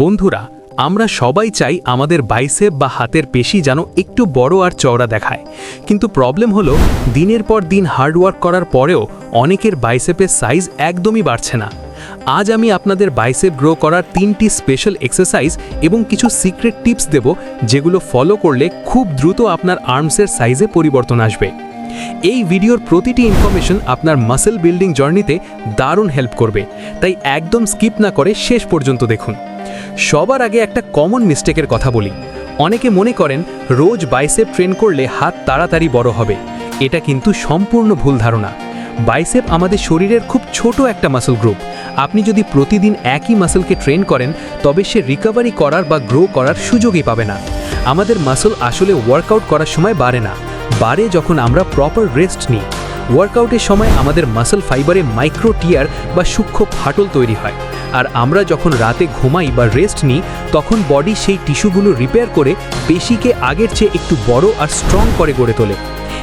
বন্ধুরা, আমরা সবাই চাই আমাদের বাইসেপ বা হাতের পেশি যেন একটু বড় আর চওড়া দেখায়। কিন্তু প্রবলেম হলো, দিনের পর দিন হার্ডওয়ার্ক করার পরেও অনেকের বাইসেপের সাইজ একদমই বাড়ছে না। আজ আমি আপনাদের বাইসেপ গ্রো করার তিনটি স্পেশাল এক্সারসাইজ এবং কিছু সিক্রেট টিপস দেব, যেগুলো ফলো করলে খুব দ্রুত আপনার আর্মসের সাইজে পরিবর্তন আসবে। এই ভিডিওর প্রতিটি ইনফরমেশন আপনার মাসেল বিল্ডিং জার্নিতে দারুণ হেল্প করবে। তাই একদম স্কিপ না করে শেষ পর্যন্ত দেখুন। সবার আগে একটা কমন মিস্টেকের কথা বলি। অনেকে মনে করেন, রোজ বাইসেপ ট্রেন করলে হাত তাড়াতাড়ি বড় হবে। এটা কিন্তু সম্পূর্ণ ভুল ধারণা। বাইসেপ আমাদের শরীরের খুব ছোট একটা মাসল গ্রুপ আপনি যদি প্রতিদিন একই মাসলকে ট্রেন করেন, তবে সে রিকভারি করার বা গ্রো করার সুযোগই পাবে না। আমাদের মাসল আসলে ওয়ার্কআউট করার সময় বাড়ে না। বাড়ে যখন আমরা প্রপার রেস্ট নিই ওয়ার্কআউটের সময় আমাদের মাসল ফাইবারে মাইক্রো টিয়ার বা সূক্ষ্ম ফাটল তৈরি হয়। আর আমরা যখন রাতে ঘুমাই বা রেস্ট নিই, তখন বডি সেই টিস্যুগুলো রিপেয়ার করে পেশিকে আগের চেয়ে একটু বড় আর স্ট্রং করে গড়ে তোলে।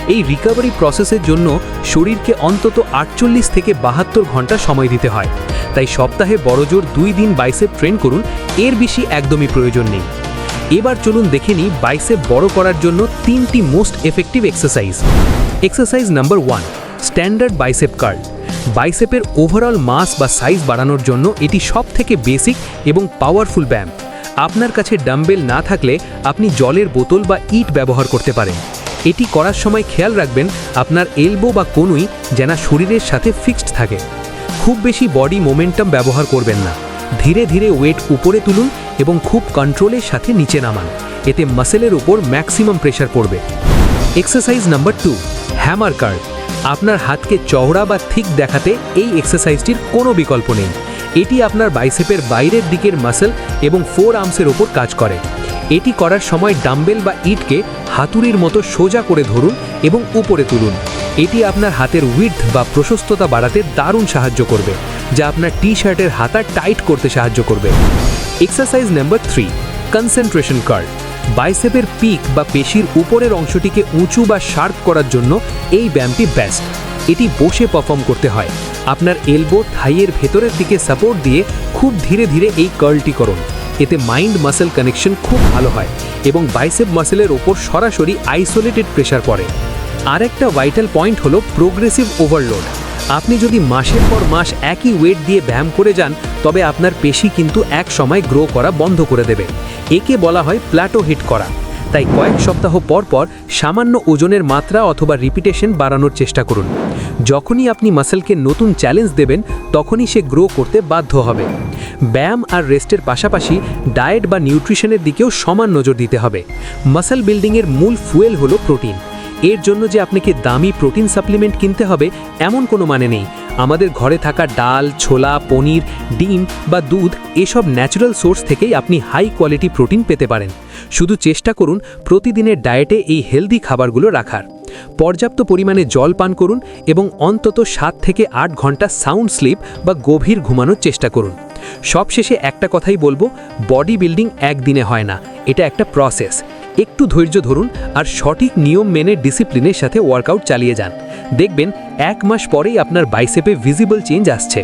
এই রিকভারি প্রসেসের জন্য শরীরকে অন্তত আটচল্লিশ থেকে বাহাত্তর ঘণ্টা সময় দিতে হয়। তাই সপ্তাহে বড়জোর দুই দিন বাইসেপ ট্রেন করুন, এর বেশি একদমই প্রয়োজন নেই। এবার চলুন দেখে নিই বাইসেপ বড় করার জন্য তিনটি most effective exercise. Exercise number one, standard bicep curl. বাইসেপের overall mass বা সাইজ বাড়ানোর জন্য এটি সব থেকে বেসিক এবং পাওয়ারফুল ব্যায়াম। আপনার কাছে ডাম্বেল না থাকলে আপনি জলের বোতল বা ইট ব্যবহার করতে পারেন। এটি করার সময় খেয়াল রাখবেন আপনার এলবো বা কনুই যেন শরীরের সাথে ফিক্সড থাকে। খুব বেশি বডি মোমেন্টাম ব্যবহার করবেন না। ধীরে ধীরে ওয়েট উপরে তুলুন এবং খুব কন্ট্রোলের সাথে নিচে নামান। এতে মাসেলের উপর ম্যাক্সিমাম প্রেশার পড়বে। Exercise number two hammer curl আপনার হাতকে চওড়া বা থিক দেখাতে এই এক্সারসাইজটির কোনো বিকল্প নেই। এটি আপনার বাইসেপের বাইরের দিকের মাসেল এবং ফোর আর্মসের ওপর কাজ করে। এটি করার সময় ডাম্বেল বা ইটকে হাতুড়ির মতো সোজা করে ধরুন এবং উপরে তুলুন। এটি আপনার হাতের উইথ বা প্রশস্ততা বাড়াতে দারুণ সাহায্য করবে, যা আপনার টি শার্টের হাতা টাইট করতে সাহায্য করবে। Exercise number three concentration curl বাইসেপের peak বা পেশির উপরের অংশটিকে উঁচু বা শার্প করার জন্য এই ব্যায়ামটি বেস্ট এটি বসে পারফর্ম করতে হয়। আপনার এলবো থাইয়ের ভেতরের দিকে সাপোর্ট দিয়ে খুব ধীরে ধীরে এই কার্লটি করুন। এতে মাইন্ড মাসেল কানেকশন খুব ভালো হয় এবং বাইসেপ মাসেলের ওপর সরাসরি আইসোলেটেড প্রেশার পড়ে। আরেকটা ভাইটাল পয়েন্ট হলো প্রোগ্রেসিভ ওভারলোড আপনি যদি মাসের পর মাস একই ওয়েট দিয়ে ব্যায়াম করে যান, তবে আপনার পেশি কিন্তু এক সময় গ্রো করা বন্ধ করে দেবে। একে বলা হয় প্ল্যাটো হিট করা। তাই কয়েক সপ্তাহ পর পর সামান্য ওজনের মাত্রা অথবা রিপিটেশন বাড়ানোর চেষ্টা করুন। যখনই আপনি মাসেলকে নতুন চ্যালেঞ্জ দেবেন, তখনই সে গ্রো করতে বাধ্য হবে। ব্যায়াম আর রেস্টের পাশাপাশি ডায়েট বা নিউট্রিশনের দিকেও সমান নজর দিতে হবে। মাসেল বিল্ডিংয়ের মূল ফুয়েল হলো প্রোটিন এর জন্য যে আপনাকে দামি প্রোটিন সাপ্লিমেন্ট কিনতে হবে, এমন কোনো মানে নেই। আমাদের ঘরে থাকা ডাল, ছোলা, পনির, ডিম বা দুধ, এসব ন্যাচারাল সোর্স থেকেই আপনি হাই কোয়ালিটি প্রোটিন পেতে পারেন। শুধু চেষ্টা করুন প্রতিদিনের ডায়েটে এই হেলদি খাবারগুলো রাখার। পর্যাপ্ত পরিমাণে জল পান করুন এবং অন্তত সাত থেকে আট ঘণ্টা সাউন্ড স্লিপ বা গভীর ঘুমানোর চেষ্টা করুন। সবশেষে একটা কথাই বলব, বডি বিল্ডিং একদিনে হয় না, এটা একটা প্রসেস। একটু ধৈর্য ধরুন আর সঠিক নিয়ম মেনে ডিসিপ্লিনের সাথে ওয়ার্কআউট চালিয়ে যান। দেখবেন এক মাস পরেই আপনার বাইসেপে ভিজিবল চেঞ্জ আসছে।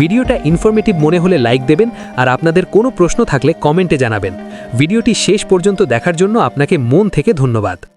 ভিডিওটা ইনফরমেটিভ মনে হলে লাইক দেবেন আর আপনাদের কোনো প্রশ্ন থাকলে কমেন্টে জানাবেন। ভিডিওটি শেষ পর্যন্ত দেখার জন্য আপনাকে মন থেকে ধন্যবাদ।